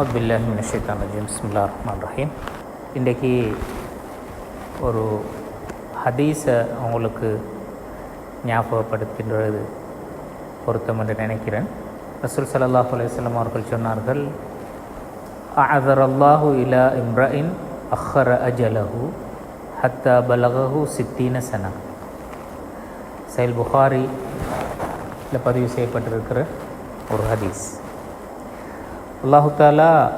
அப்துல்லாஹி ரஜீம் பிஸ்மில்லா ரஹ்மான் ரஹீம் இன்றைக்கு ஒரு ஹதீஸை அவங்களுக்கு ஞாபகப்படுத்துகின்றது பொருத்தம் என்று நினைக்கிறேன். ரசூல் ஸல்லல்லாஹு அலையம் அவர்கள் சொன்னார்கள் அதர் அல்லாஹு இலா இம்ரஇன் அஹ்ர அஜலஹு ஹத்தா பலகஹு சித்தீன சனா. சைல் புகாரியில் பதிவு செய்யப்பட்டிருக்கிற ஒரு ஹதீஸ். அல்லாஹுதாலாக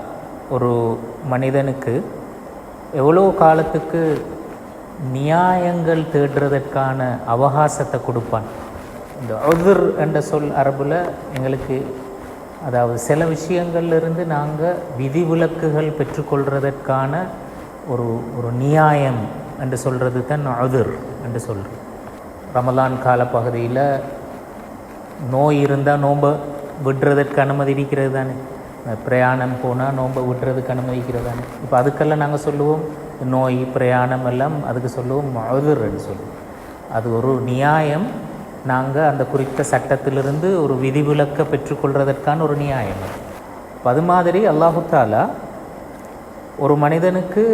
ஒரு மனிதனுக்கு எவ்வளோ காலத்துக்கு நியாயங்கள் தேடுறதற்கான அவகாசத்தை கொடுப்பான். இந்த ஒதுர் என்ற சொல் அரபில் எங்களுக்கு அதாவது சில விஷயங்கள்லேருந்து நாங்கள் விதிவிலக்குகள் பெற்றுக்கொள்கிறதற்கான ஒரு ஒரு நியாயம் என்று சொல்கிறது தான் ஒதுர் என்று சொல்கிறோம் ரமலான் கால பகுதியில் நோய் இருந்தால் நோன்பை விடுறதற்கு அனுமதி இருக்கிறது தானே. பிரயாணம் போனால் நோன்பை விடுறதுக்கு அனுமதிக்கிறதானே? இப்போ அதுக்கெல்லாம் நாங்கள் சொல்லுவோம் நோய் பிரயாணம் எல்லாம் அதுக்கு சொல்லுவோம் மழுதுன்னு சொல்லுவோம். அது ஒரு நியாயம். நாங்கள் அந்த குறித்த சட்டத்திலிருந்து ஒரு விதிவிலக்கை பெற்றுக்கொள்வதற்கான ஒரு நியாயம் இப்போ அது மாதிரி அல்லாஹுத்தாலா ஒரு மனிதனுக்கு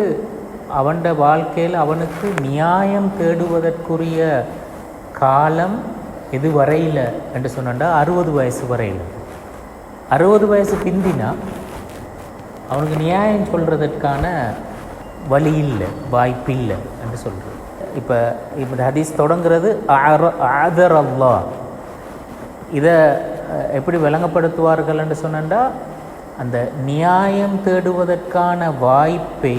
அவன்ட வாழ்க்கையில் அவனுக்கு நியாயம் தேடுவதற்குரிய காலம் எது வரையில் என்று சொன்னா அறுபது வயசு வரையில். அறுபது வயசு பிந்தினா அவனுக்கு நியாயம் சொல்கிறதற்கான வழி இல்லை வாய்ப்பு இல்லை என்று சொல்கிறது இப்போ இப்போ இந்த ஹதீஸ் தொடங்குறது ஆதர் அல்லா இதை எப்படி விளங்கப்படுத்துவார்கள் என்று சொன்னா அந்த நியாயம் தேடுவதற்கான வாய்ப்பை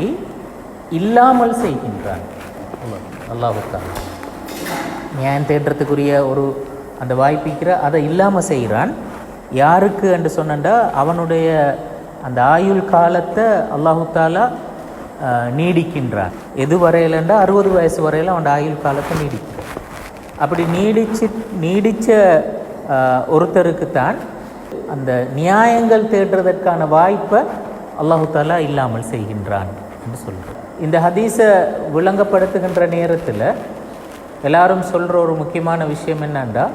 இல்லாமல் செய்கின்றான். அல்லாஹுத்தான் நியாயம் தேடுறதுக்குரிய ஒரு அந்த வாய்ப்பிக்கிற அதை இல்லாமல் செய்கிறான் யாருக்கு என்று சொன்னண்டா அவனுடைய அந்த ஆயுள் காலத்தை அல்லாஹு தாலா நீடிக்கின்றான். எது வரையிலண்டா? அறுபது வயசு வரையில் அவன் ஆயுள் காலத்தை நீடிக்கிறான். அப்படி நீடிச்சு நீடித்த ஒருத்தருக்குத்தான் அந்த நியாயங்கள் தேடுறதற்கான வாய்ப்பை அல்லாஹு தாலா இல்லாமல் செய்கின்றான் என்று சொல்கிறார் இந்த ஹதீஸை விளங்கப்படுத்துகின்ற நேரத்தில் எல்லாரும் சொல்கிற ஒரு முக்கியமான விஷயம் என்னன்னா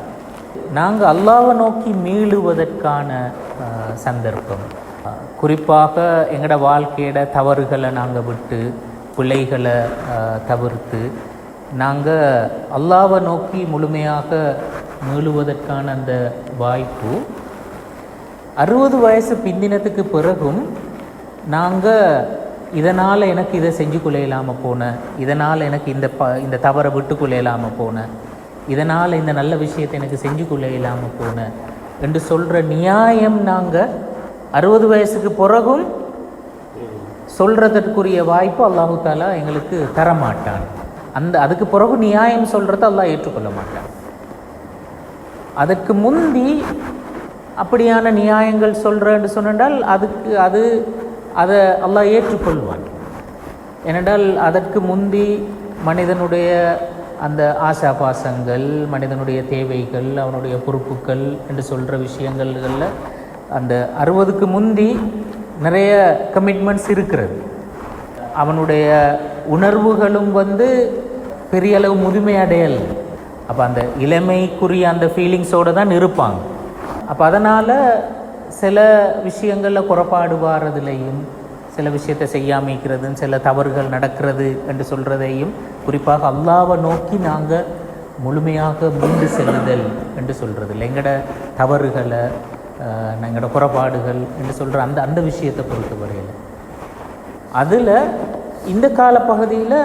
நாங்கள் அல்லாவை நோக்கி மீளுவதற்கான சந்தர்ப்பம். குறிப்பாக எங்களோட வாழ்க்கையோட தவறுகளை நாங்கள் விட்டு பிள்ளைகளை தவிர்த்து நாங்கள் அல்லாவை நோக்கி முழுமையாக மீளுவதற்கான அந்த வாய்ப்பு. அறுபது வயசு பிந்தினத்துக்கு பிறகும் நாங்கள் இதனால் எனக்கு இதை செஞ்சு கொள்ளையில்லாமல் போனேன் இதனால் எனக்கு இந்த ப இந்த தவறை விட்டு கொள்ளையில்லாமல் போனேன் இதனால் இந்த நல்ல விஷயத்தை எனக்கு செஞ்சு கொள்ளையில்லாமல் போனேன் என்று சொல்கிற நியாயம் நாங்கள் அறுபது வயசுக்கு பிறகும் சொல்கிறதற்குரிய வாய்ப்பு அல்லாஹு தாலா எங்களுக்கு தரமாட்டான். அந்த அதுக்கு பிறகு நியாயம் சொல்கிறத அல்லாஹ் ஏற்றுக்கொள்ள மாட்டான். அதற்கு முந்தி அப்படியான நியாயங்கள் சொல்கிறேன்னு சொன்னால் அதுக்கு அது அதை அல்லாஹ் ஏற்றுக்கொள்வான். ஏனென்றால் அதற்கு முந்தி மனிதனுடைய அந்த ஆசா பாசங்கள் மனிதனுடைய தேவைகள் அவனுடைய பொறுப்புகள் என்று சொல்கிற விஷயங்கள்களில் அந்த அறுபதுக்கு முந்தி நிறைய கமிட்மெண்ட்ஸ் இருக்கிறது. அவனுடைய உணர்வுகளும் வந்து பெரிய அளவு முதுமை அடையல். அப்போ அந்த இளமைக்குரிய அந்த ஃபீலிங்ஸோடு தான் இருப்பாங்க. அப்போ அதனால் சில விஷயங்களில் குறைபாடு வாரதுலையும் சில விஷயத்தை இருக்கிறதுன்னு சில தவறுகள் நடக்கிறது என்று சொல்கிறதையும் குறிப்பாக அல்லாவை நோக்கி நாங்கள் முழுமையாக மீண்டு செல்லுதல் என்று சொல்கிறது இல்லை எங்களோட தவறுகளை எங்களோட குறைபாடுகள் என்று சொல்கிற அந்த அந்த விஷயத்தை பொறுத்தவரையில் அதில் இந்த கால பகுதியில்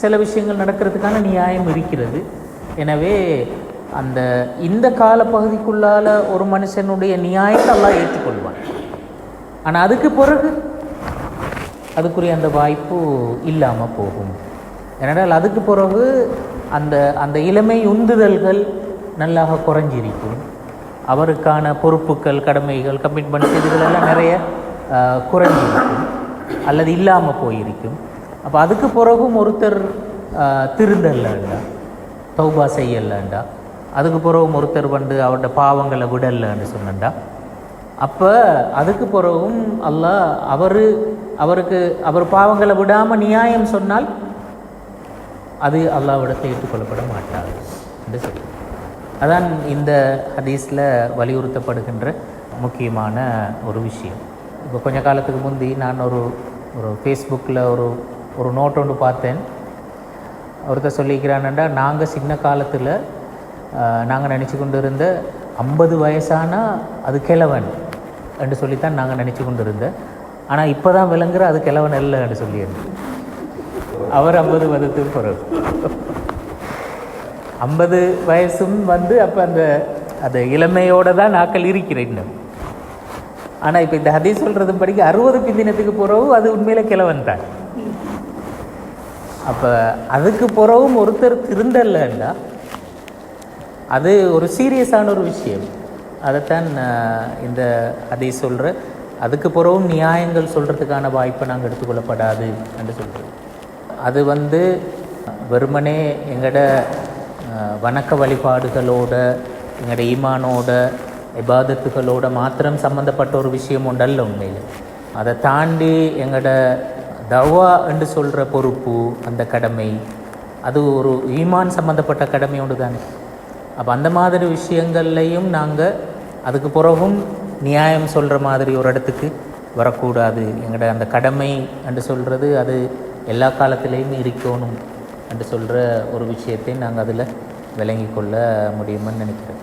சில விஷயங்கள் நடக்கிறதுக்கான நியாயம் இருக்கிறது. எனவே அந்த இந்த கால பகுதிக்குள்ளால் ஒரு மனுஷனுடைய நியாயத்தை எல்லாம் ஏற்றுக்கொள்வான். ஆனால் அதுக்கு பிறகு அதுக்குரிய அந்த வாய்ப்பு இல்லாமல் போகும். ஏனென்றால் அதுக்கு பிறகு அந்த அந்த இளமை உந்துதல்கள் நல்லாக குறைஞ்சிருக்கும். அவருக்கான பொறுப்புகள் கடமைகள் கமிட்மெண்ட்ஸ் இதுகளெல்லாம் நிறைய குறைஞ்சிருக்கும். அல்லது இல்லாமல் போயிருக்கும். அப்போ அதுக்கு பிறகும் ஒருத்தர் திருந்தல்லண்டா தௌபா செய்யலண்டா. அதுக்கு பிறகும் ஒருத்தர் வந்து அவரோட பாவங்களை விடலன்னு சொன்னண்டா. அப்போ அதுக்கு பிறகும் அல்லாஹ் அவர் அவருக்கு அவர் பாவங்களை விடாமல் நியாயம் சொன்னால் அது அல்லாவிடத்தை ஏற்றுக்கொள்ளப்பட மாட்டார் என்று சொல்லி. அதான் இந்த ஹதீஸில் வலியுறுத்தப்படுகின்ற முக்கியமான ஒரு விஷயம். இப்போ கொஞ்ச காலத்துக்கு முந்தி நான் ஒரு ஒரு ஃபேஸ்புக்கில் ஒரு ஒரு நோட் ஒன்று பார்த்தேன். ஒருத்தர் சொல்லிக்கிறானண்டா நாங்கள் சின்ன காலத்தில் நாங்கள் நினச்சி கொண்டு இருந்த ஐம்பது வயசானா அது கிழவன் என்று சொல்லித்தான் நாங்கள் நினச்சி கொண்டு இருந்தேன் ஆனால் இப்போ தான் விளங்குற அது கிழவன் இல்லைன்னு சொல்லியிருந்தேன் அவர் ஐம்பது வருடத்துக்கு பிறகு. ஐம்பது வயசும் வந்து அப்போ அந்த அந்த இளமையோடு தான் நாக்கள் இருக்கிறேன் இன்னும். ஆனால் இப்போ இந்த அதை சொல்கிறது படிக்க அறுபது பிந்தினத்துக்கு பிறகு அது உண்மையில் கிழவன் தான். அப்போ அதுக்கு பிறகும் ஒருத்தர் திருந்தல்லண்டா அது ஒரு சீரியஸான ஒரு விஷயம். அதைத்தான் இந்த அதை சொல்கிற அதுக்கு பிறகும் நியாயங்கள் சொல்கிறதுக்கான வாய்ப்பை நாங்கள் எடுத்துக்கொள்ளப்படாது என்று சொல்கிறோம் அது வந்து வெறுமனே எங்களோட வணக்க வழிபாடுகளோட எங்களோட ஈமானோட இபாதத்துகளோட மாத்திரம் சம்மந்தப்பட்ட ஒரு விஷயம் உண்டல்ல உண்மையில். அதை தாண்டி எங்களோட தவா என்று சொல்கிற பொறுப்பு அந்த கடமை அது ஒரு ஈமான் சம்மந்தப்பட்ட கடமை ஒன்று தானே அப்போ அந்த மாதிரி விஷயங்கள்லையும் நாங்கள் அதுக்கு பிறகும் நியாயம் சொல்கிற மாதிரி ஒரு இடத்துக்கு வரக்கூடாது. எங்களோட அந்த கடமை என்று சொல்கிறது அது எல்லா காலத்திலையும் இருக்கணும் என்று சொல்கிற ஒரு விஷயத்தை நாங்கள் அதில் விளங்கி கொள்ள முடியும்னு நினைக்கிறேன்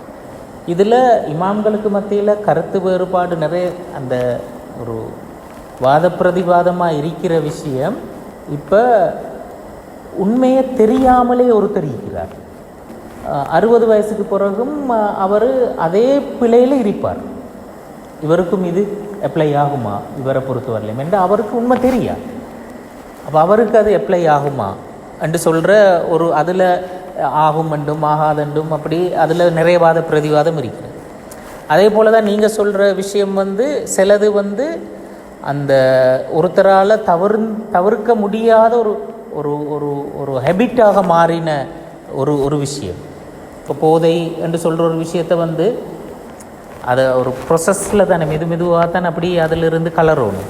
இதில் இமாம்களுக்கு மத்தியில் கருத்து வேறுபாடு நிறைய அந்த ஒரு வாத பிரதிவாதமாக இருக்கிற விஷயம். இப்போ உண்மையை தெரியாமலே ஒருத்தர் இருக்கிறார். அறுபது வயசுக்கு பிறகும் அவர் அதே பிழையில் இருப்பார். இவருக்கும் இது அப்ளை ஆகுமா? இவரை பொறுத்தவரையிலும். என்று அவருக்கு உண்மை தெரியா? அப்போ அவருக்கு அது அப்ளை ஆகுமா? என்று சொல்கிற ஒரு அதில் ஆகும் என்றும் ஆகாதென்றும் அப்படி அதில் நிறைவாத பிரதிவாதம் இருக்கிறது. அதே போல் தான் நீங்கள் சொல்கிற விஷயம் வந்து சிலது வந்து அந்த ஒருத்தரால் தவிர தவிர்க்க முடியாத ஒரு ஒரு ஒரு ஒரு ஹெபிட்டாக மாறின ஒரு ஒரு விஷயம். இப்போ போதை என்று சொல்கிற ஒரு விஷயத்தை வந்து அதை ஒரு ப்ரொசஸில் தானே மெது மெதுவாக தான் அப்படி அதிலிருந்து கலரணும்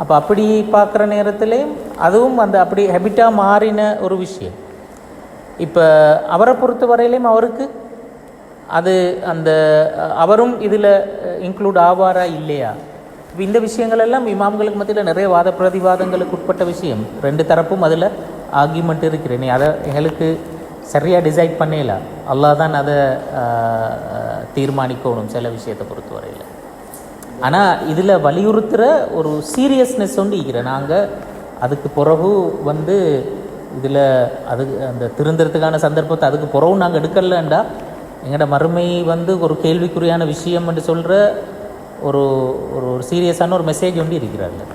அப்போ அப்படி பார்க்குற நேரத்துலேயும் அதுவும் அந்த அப்படி ஹெபிட்டாக மாறின ஒரு விஷயம். இப்போ அவரை பொறுத்த வரையிலையும் அவருக்கு அது அந்த அவரும் இதில் இன்க்ளூட் ஆவாரா இல்லையா? இந்த விஷயங்கள் எல்லாம் இமாம்களுக்கு மத்தியில் நிறைய வாத பிரதிவாதங்களுக்கு உட்பட்ட விஷயம். ரெண்டு தரப்பும் அதில் ஆர்கியூமெண்ட் இருக்கிறேன் நீ அதை எங்களுக்கு சரியாக டிசைட் பண்ணல. அல்லாதான் அதை தீர்மானிக்கணும் சில விஷயத்தை பொறுத்தவரையில். ஆனால் இதில் வலியுறுத்துகிற ஒரு சீரியஸ்னஸ் ஒன்று இருக்கிறேன் நாங்கள் அதுக்கு பிறகு வந்து இதில் அது அந்த திருந்துறதுக்கான சந்தர்ப்பத்தை அதுக்கு பிறகு நாங்கள் எடுக்கலண்டா? எங்களோட மறுமை வந்து ஒரு கேள்விக்குறியான விஷயம் என்று சொல்கிற ஒரு ஒரு சீரியஸான ஒரு மெசேஜ் ஒன்று இருக்கிறார்கள்.